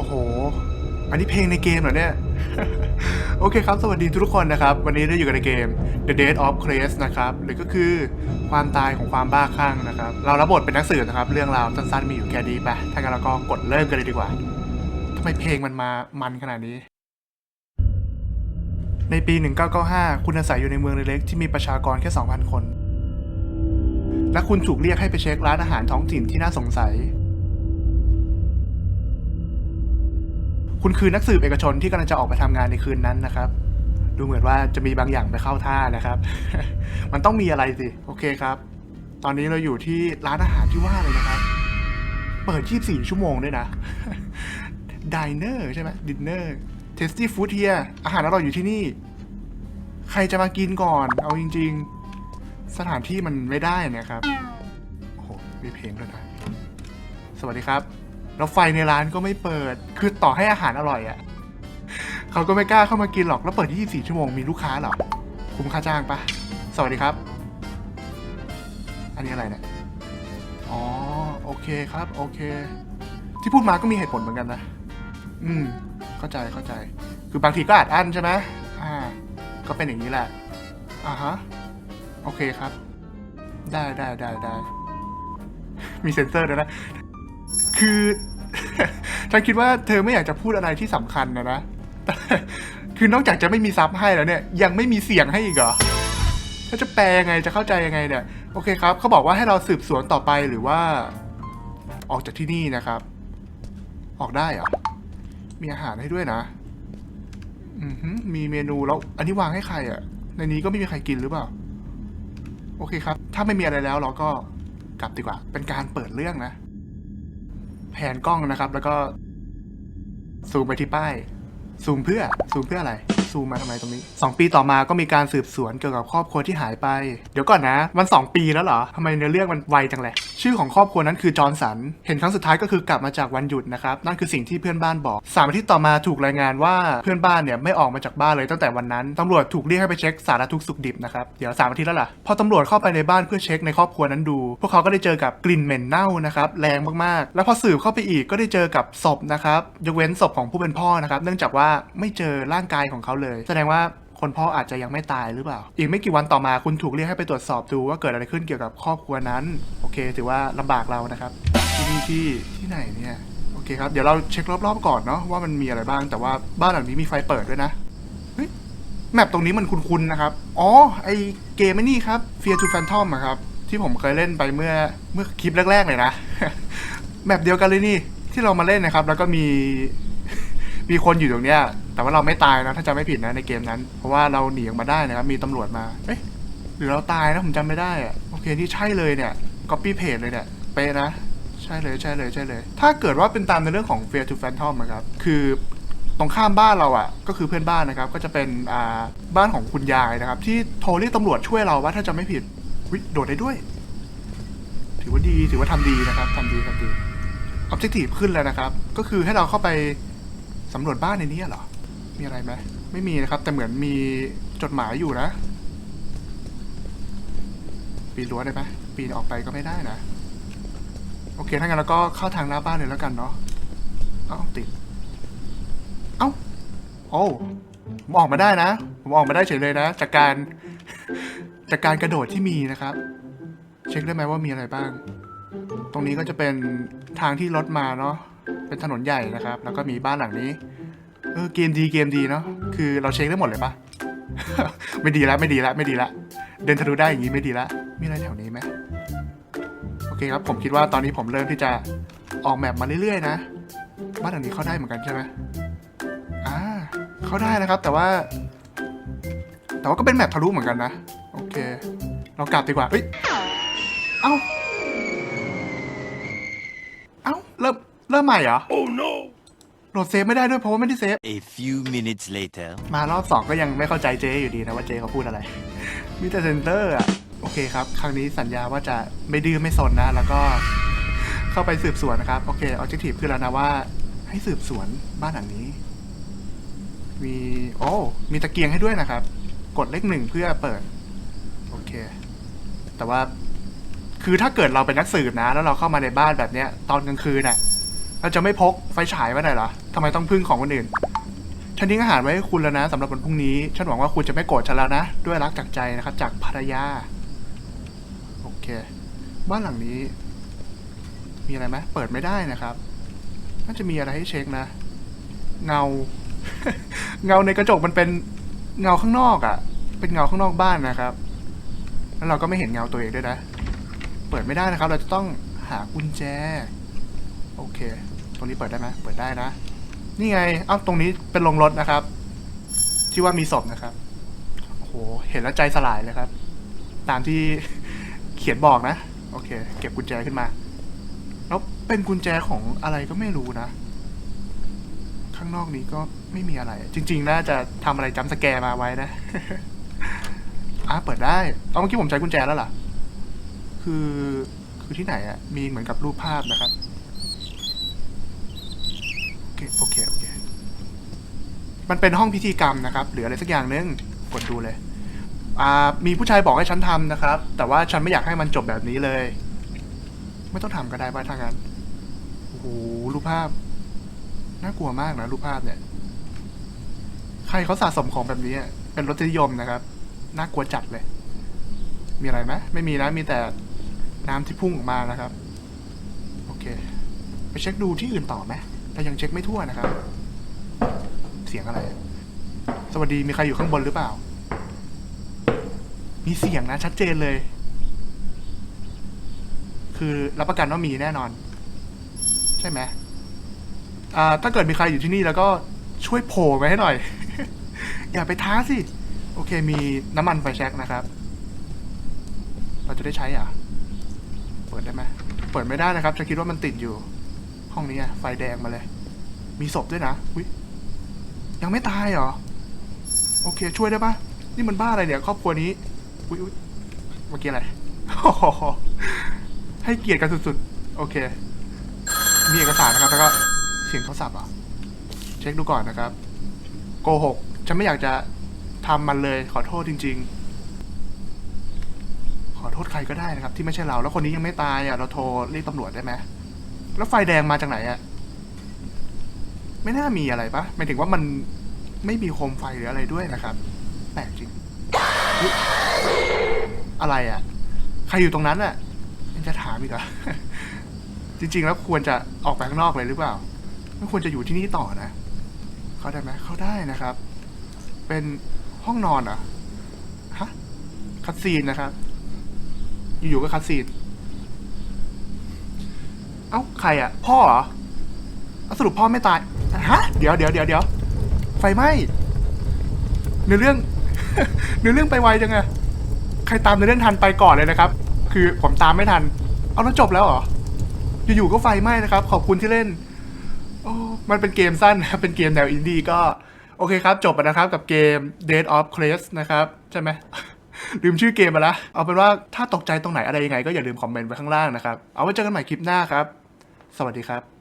โอ้โห อันนี้เพลงในเกมเหรอเนี่ย โอเคครับ สวัสดีทุกคนนะครับ วันนี้เราอยู่กันในเกม The Death of Craze นะครับ หรือก็คือความตายของความบ้าคลั่งนะครับ เรารับบทเป็นนักสืบนะครับ เรื่องราวสั้นๆมีอยู่แค่นี้ไปถ้างั้นเราก็กดเริ่มกันเลยดีกว่าทำไมเพลงมันมามันขนาดนี้ในปี 1995 คุณอาศัยอยู่ในเมืองเล็กๆ ที่มีประชากรแค่ 2,000 คน และคุณถูกเรียกให้ไปเช็คร้านอาหารท้องถิ่นที่น่าสงสัย คุณคือนักสืบเอกชนที่กำลังจะออกไปทำงานในคืนนั้นนะครับ ดูเหมือนว่าจะมีบางอย่างไปเข้าท่านะครับ มันต้องมีอะไรสิ โอเคครับ ตอนนี้เราอยู่ที่ร้านอาหารที่ว่าเลยนะครับ เปิด 24 ชั่วโมงด้วยนะดิเนอร์ใช่ไหมดินเนอร์เทสตี้ฟู้ดเฮียอาหารอร่อยอยู่ที่นี่ ใครจะมากินก่อน เอาจริง ๆ สถานที่มันไม่ได้นะครับ โอ้โห มีเพลงด้วยนะ สวัสดีครับ แล้วไฟในร้านก็ไม่เปิด คือต่อให้อาหารอร่อยอะ่ะเขาก็ไม่กล้าเข้ามากินหรอก แล้วเปิด 24 ชั่วโมง มีลูกค้าหรอ คุ้มค่าจ้างปะ สวัสดีครับ อันนี้อะไรเนี่ย อ๋อ โอเคครับ โอเค ที่พูดมาก็มีเหตุผลเหมือนกันนะ อืม เข้าใจ เข้าใจ คือบางทีก็อาจอั้นใช่ไหมอ่า ก็เป็นอย่างนี้แหละ อ่าฮะ โอเคครับ ได้ได้ได้ได้ มีเซ็นเซอร์ด้วยนะ คือ ฉันคิดว่าเธอไม่อยากจะพูดอะไรที่สำคัญนะนะ คือนอกจากจะไม่มีซับให้แล้วเนี่ย ยังไม่มีเสียงให้อีกเหรอถ้าจะแปลยังไงจะเข้าใจยังไงเนี่ย โอเคครับเขาบอกว่าให้เราสืบสวนต่อไปหรือว่า ออกจากที่นี่นะครับ ออกได้เหรอ มีอาหารให้ด้วยนะ อือหือมีเมนูแล้ว อันนี้วางให้ใครอะ่ะ ในนี้ก็ไม่มีใครกินหรือเปล่า โอเคครับ ถ้าไม่มีอะไรแล้วเราก็กลับดีกว่า เป็นการเปิดเรื่องนะ แผนกล้องนะครับ แล้วก็ ซูมไปที่ป้าย ซูมเพื่อ ซูมเพื่ออะไร ซูมมาทำไมตรงนี้ 2 ปีต่อมาก็มีการสืบสวนเกี่ยวกับครอบครัวที่หายไป เดี๋ยวก่อนนะ มัน 2 ปีแล้วเหรอทำไมเนื้อเรื่องมันไวจังเลย ชื่อของครอบครัวนั้นคือจอร์นสัน เห็นครั้งสุดท้ายก็คือกลับมาจากวันหยุดนะครับ นั่นคือสิ่งที่เพื่อนบ้านบอกสามอาทิตย์ต่อมาถูกรายงานว่าเพื่อนบ้านเนี่ยไม่ออกมาจากบ้านเลยตั้งแต่วันนั้นตำรวจถูกเรียกให้ไปเช็คสารทุกสุขดิบนะครับเดี๋ยวสามอาทิตย์แล้วล่ะพอตำรวจเข้าไปในบ้านเพื่อเช็คในครอบครัวนั้นดู พวกเขาก็ได้เจอกับกลิ่นเหม็นเน่านะครับแรงมากๆ แล้วพอสืบเข้าไปอีกก็ได้เจอกับศพนะครับยกเว้นศพของผู้เป็นพ่อนะครับเนื่องจากว่าไม่เจอร่างกายของเขาเลย แสดงว่า คนพ่ออาจจะยังไม่ตายหรือเปล่า อีกไม่กี่วันต่อมาคุณถูกเรียกให้ไปตรวจสอบดูว่าเกิดอะไรขึ้นเกี่ยวกับครอบครัวนั้น โอเค ถือว่าลำบากเรานะครับที่นี่ที่ที่ไหนเนี่ยโอเคครับเดี๋ยวเราเช็ครอบๆก่อนเนาะว่ามันมีอะไรบ้างแต่ว่าบ้านหลังนี้มีไฟเปิดด้วยนะเฮ้ยแมปตรงนี้มันคุ้นๆนะครับ อ๋อ ไอเกมไอ้นี่ครับ Fear to Phantom อะครับ ที่ผมเคยเล่นไปเมื่อเมื่อคลิปแรกๆเลยนะ แมปเดียวกันเลยนี่ ที่เรามาเล่นนะครับ แล้วก็มี มีคนอยู่ตรงเนี้ย แต่ว่าเราไม่ตายนะถ้าจำไม่ผิดนะในเกมนั้น เพราะว่าเราหนีออกมาได้นะครับ มีตำรวจมา เอ๊ะหรือเราตายนะผมจำไม่ได้อะโอเคนี่ใช่เลยเนี่ย copy paste เลยเนี่ยเป๊ะนะ ใช่เลยใช่เลยใช่เลย ถ้าเกิดว่าเป็นตามในเรื่องของ Fear to Phantom อะครับ คือตรงข้ามบ้านเราอะก็คือเพื่อนบ้านนะครับ ก็จะเป็นอ่าบ้านของคุณยายนะครับ ที่โทรเรียกตำรวจช่วยเราว่าถ้าจำไม่ผิดวิโดดได้ด้วย ถือว่าดีถือว่าทำดีนะครับทำดีทำดี Objective ขึ้นแล้วนะครับ ก็คือให้เราเข้าไป สำรวจบ้านในนี้เหรอ มีอะไรไหมไม่มีนะครับ แต่เหมือนมีจดหมายอยู่นะ ปีนรั้วได้ไหมปีนออกไปก็ไม่ได้นะ โอเคถ้างั้นเราก็เข้าทางหน้าบ้านเลยแล้วกันเนาะ เอ้าติด เอ้า โอ้ผมออกมาได้นะ ผมออกมาได้เฉยเลยนะ จากการ จากการกระโดดที่มีนะครับ เช็คได้ไหมว่ามีอะไรบ้าง ตรงนี้ก็จะเป็นทางที่รถมาเนาะ เป็นถนนใหญ่นะครับ แล้วก็มีบ้านหลังนี้ เออเกมดีเกมดีเนาะ คือเราเช็คได้หมดเลยปะ ไม่ดีละไม่ดีละไม่ดีละ เดินทะลุได้อย่างนี้ไม่ดีละ มีอะไรแถวนี้ไหมโอเคครับผมคิดว่าตอนนี้ผมเริ่มที่จะออกแมปมาเรื่อยๆนะ บ้านหลังนี้เข้าได้เหมือนกันใช่ไหมอ่าเข้าได้นะครับ แต่ว่า แต่ว่าก็เป็นแมปทะลุเหมือนกันนะ โอเค เรากลับดีกว่าเอ้ย เอ้า เอ้า เริ่มเริ่มใหม่เหรอ Oh no! โหลดเซฟไม่ได้ด้วยเพราะว่าไม่ได้เซฟ A few minutes later. มารอบสองก็ยังไม่เข้าใจเจอยู่ดีนะว่าเจเขาพูดอะไร มีแต่เซนเตอร์อะโอเคครับ ครั้งนี้สัญญาว่าจะไม่ดื้อไม่สนนะ แล้วก็เข้าไปสืบสวนนะครับ โอเคออ j เจ t i v e คือแล้วนะว่า ให้สืบสวนบ้านหลังนี้ มีโอ้มีตะเกียงให้ด้วยนะครับ กดเลขหนึ่งเพื่อเปิด โอเค แต่ว่าคือถ้าเกิดเราเป็นนักสืบนะ แล้วเราเข้ามาในบ้านแบบเนี้ย ตอนกลางคืนน่ะ เราจะไม่พกไฟฉายไว้ไหนหรอทำไมต้องพึ่งของคนอื่น ฉันทิ้งอาหารไว้ให้คุณแล้วนะสำหรับวันพรุ่งนี้ ฉันหวังว่าคุณจะไม่โกรธฉันแล้วนะ ด้วยรักจากใจนะครับ จากภรรยา โอเค บ้านหลังนี้ มีอะไรไหมเปิดไม่ได้นะครับ น่าจะมีอะไรให้เช็คนะ เงา เงาในกระจกมันเป็นเงาข้างนอกอะ่ะ เป็นเงาข้างนอกบ้านนะครับ แล้วเราก็ไม่เห็นเงาตัวเองด้วยนะ เปิดไม่ได้นะครับ เราจะต้องหากุญแจ โอเค ตรงนี้เปิดได้ไหมเปิดได้นะ นี่ไง เอ้า ตรงนี้เป็นโรงรถนะครับ ที่ว่ามีศพนะครับ โอ้โห เห็นแล้วใจสลายเลยครับ ตามที่เขียนบอกนะ โอเค เก็บกุญแจขึ้นมา แล้วเป็นกุญแจของอะไรก็ไม่รู้นะ ข้างนอกนี้ก็ไม่มีอะไร จริง ๆ น่าจะทำอะไรจำสแกมาไว้นะอะเปิดได้ เอาเมื่อกี้ผมใช้กุญแจแล้วล่ะ คือ คือที่ไหนอะมีเหมือนกับรูปภาพนะครับ เคโอเคโอเค มันเป็นห้องพิธีกรรมนะครับ หรืออะไรสักอย่างนึงกดดูเลย อ่า มีผู้ชายบอกให้ฉันทำนะครับ แต่ว่าฉันไม่อยากให้มันจบแบบนี้เลย ไม่ต้องทำก็ได้ป่ะถ้างนั้นโอ้โหรูปภาพ น่ากลัวมากนะรูปภาพเนี่ย ใครเขาสะสมของแบบนี้เป็นรสนิยมนะครับ น่ากลัวจัดเลย มีอะไรไหมไม่มีนะ มีแต่น้ำที่พุ่งออกมานะครับ โอเค ไปเช็คดูที่อื่นต่อไหม แต่ยังเช็คไม่ทั่วนะครับ เสียงอะไร สวัสดีมีใครอยู่ข้างบนหรือเปล่า มีเสียงนะ ชัดเจนเลย คือรับประกันว่ามีแน่นอน ใช่ไหมถ้าเกิดมีใครอยู่ที่นี่แล้วก็ช่วยโผล่มาให้หน่อย อย่าไปท้าสิ โอเค มีน้ำมันไฟแช็กนะครับ เราจะได้ใช้อะ เปิดได้ไหม เปิดไม่ได้นะครับฉันคิดว่ามันติดอยู่ ห้องนี้ไฟแดงมาเลย มีศพด้วยนะอุ๊ยยังไม่ตายเหรอ โอเค ช่วยได้ปะนี่มันบ้าอะไรเนี่ย ครอบครัวนี้อุ๊ยอุ๊ยเมื่อกี้อะไรให้เกียรติกันสุดๆ โอเค มีเอกสารนะครับ แล้วก็เสียงโทรศัพท์อะ เช็คดูก่อนนะครับ โกหก ฉันไม่อยากจะทำมันเลย ขอโทษจริง ๆ ขอโทษใครก็ได้นะครับ ที่ไม่ใช่เรา แล้วคนนี้ยังไม่ตายอะ เราโทรเรียกตำรวจได้ไหม แล้วไฟแดงมาจากไหนอะไม่น่ามีอะไรปะหมายถึงว่ามันไม่มีโคมไฟหรืออะไรด้วยนะครับแปลกจริง อะไรอะใครอยู่ตรงนั้นอะยังจะถามอีกเหรอจริง ๆ แล้วควรจะออกไปข้างนอกเลยหรือเปล่า ไม่ควรจะอยู่ที่นี่ต่อนะ เข้าได้ไหมเข้าได้นะครับ เป็นห้องนอนเหรอะฮะคัดซีนนะครับ อยู่ๆก็คัดซีน เอ้าใครอะ พ่อเหรอเอาสรุปพ่อไม่ตายฮะเดี๋ยวเดี๋ยวเดี๋ยวเดี๋ยวไฟไหม้เนื้อเรื่องเนื้อเรื่องไปไวจังอะใครตามเนื้อเรื่องทันไปก่อนเลยนะครับ คือผมตามไม่ทัน เอาแล้วจบแล้วเหรออยู่ๆก็ไฟไหม้นะครับ ขอบคุณที่เล่นโอ้มันเป็นเกมสั้นนะเป็นเกมแนวอินดี้ก็โอเคครับ จบไปนะครับกับเกม Dead of Class นะครับ ใช่ไหมลืมชื่อเกมไปล้วเอาเป็นว่าถ้าตกใจตรงไหนอะไรยังไงก็อย่าลืมคอมเมนต์ไว้ข้างล่างนะครับ เอาไว้เจอกันใหม่คลิปหน้าครับ สวัสดีครับ